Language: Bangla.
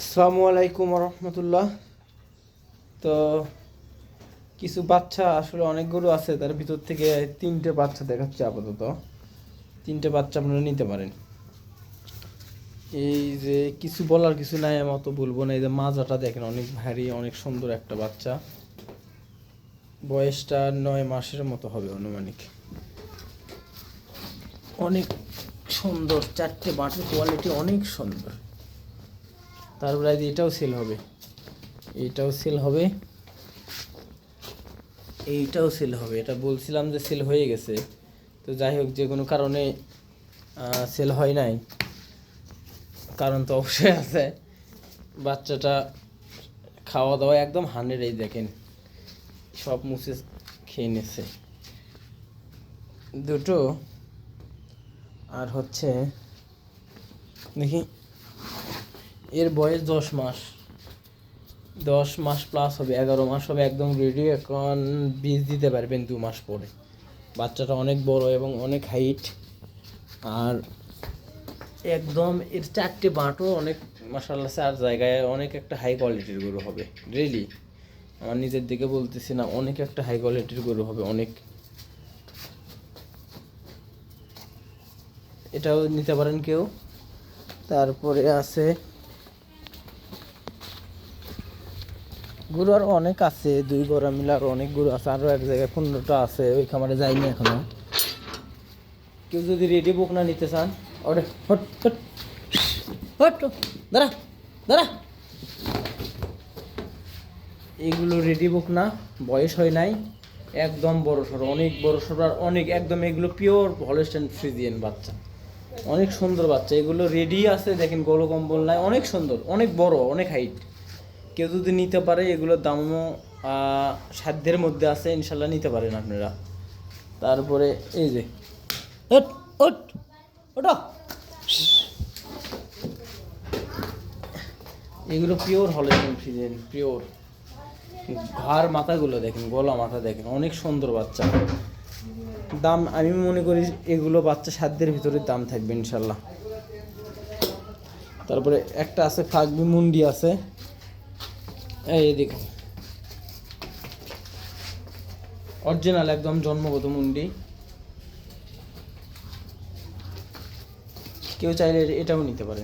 আসসালামু আলাইকুম রহমতুল্লাহ তো কিছু বাচ্চা আসলে অনেকগুলো আছে, তার ভিতর থেকে তিনটে বাচ্চা দেখাচ্ছে আপাতত। তিনটে বাচ্চা আপনারা নিতে পারেন। এই যে কিছু বলার কিছু নাই, আমি অত বলব না। এই যে মাজাটা দেখেন, অনেক ভারী, অনেক সুন্দর একটা বাচ্চা। বয়সটা নয় মাসের মতো হবে আনুমানিক অনেক সুন্দর, চারটে বাটের কোয়ালিটি অনেক সুন্দর। তারপরে এটাও সেল হবে। এটাও সেল হবে। এইটাও সেল হবে। এটা বলছিলাম যে সেল হয়ে গেছে। তো যাই হোক, যে কোনো কারণে সেল হয় নাই। কারণ তো অবশ্যই আছে। বাচ্চাটা খাওয়া দাওয়া একদম হান্ড্রেড এই দেখেন। সব মুছে খেয়ে নিচ্ছে দুটো। আর হচ্ছে, দেখি। এর বয়স দশ মাস। দশ মাস প্লাস হবে, এগারো মাস হবে, একদম রেডি এখন বীজ দিতে পারবেন দু মাস পরে। বাচ্চাটা অনেক বড় এবং অনেক হাইট আর একদম এর চারটে বাঁটও অনেক মাসাল্লাহ চার জায়গায় অনেক একটা হাই কোয়ালিটির গরু হবে। রিয়েলি আমার নিজের দিকে বলতেছি না, অনেক একটা হাই কোয়ালিটির গরু হবে, অনেক। এটাও নিতে পারেন কেউ। তারপরে আছে গরু আরও অনেক আছে, দুই গড়া মিলে আরও অনেক গরু আছে, আরও এক জায়গায় পনেরোটা আছে, ওই খামারে যাইনি এখনও। কেউ যদি রেডি বুক না নিতে চান হট হট হট দাঁড়া দাঁড়া। এগুলো রেডি বুক না, বয়স হয় নাই, একদম বড় সড়ো অনেক বড় সড়ো আর অনেক, একদম এগুলো পিওর হলস্টেন ফ্রিজিয়ান বাচ্চা। অনেক সুন্দর বাচ্চা, এগুলো রেডি আছে, দেখেন গলো কম্বল নাই, অনেক সুন্দর, অনেক বড়, অনেক হাইট কেউ যদি নিতে পারে, এগুলোর দামও সাধ্যের মধ্যে আছে, ইনশাল্লাহ নিতে পারেন আপনারা। তারপরে এই যে ওট এগুলো পিওর হলেন ফ্রিজেন পিওর ঘর মাথাগুলো দেখেন, গলা মাথা দেখেন, অনেক সুন্দর বাচ্চা। দাম, আমি মনে করি এগুলো বাচ্চা সাধ্যের ভিতরে দাম থাকবে, ইনশাল্লাহ। তারপরে একটা আছে ফাগবি মুন্ডি আছে। এই দেখো অরিজিনাল একদম জন্মগত মুন্ডি। কেউ চাইলে এটাও নিতে পারে।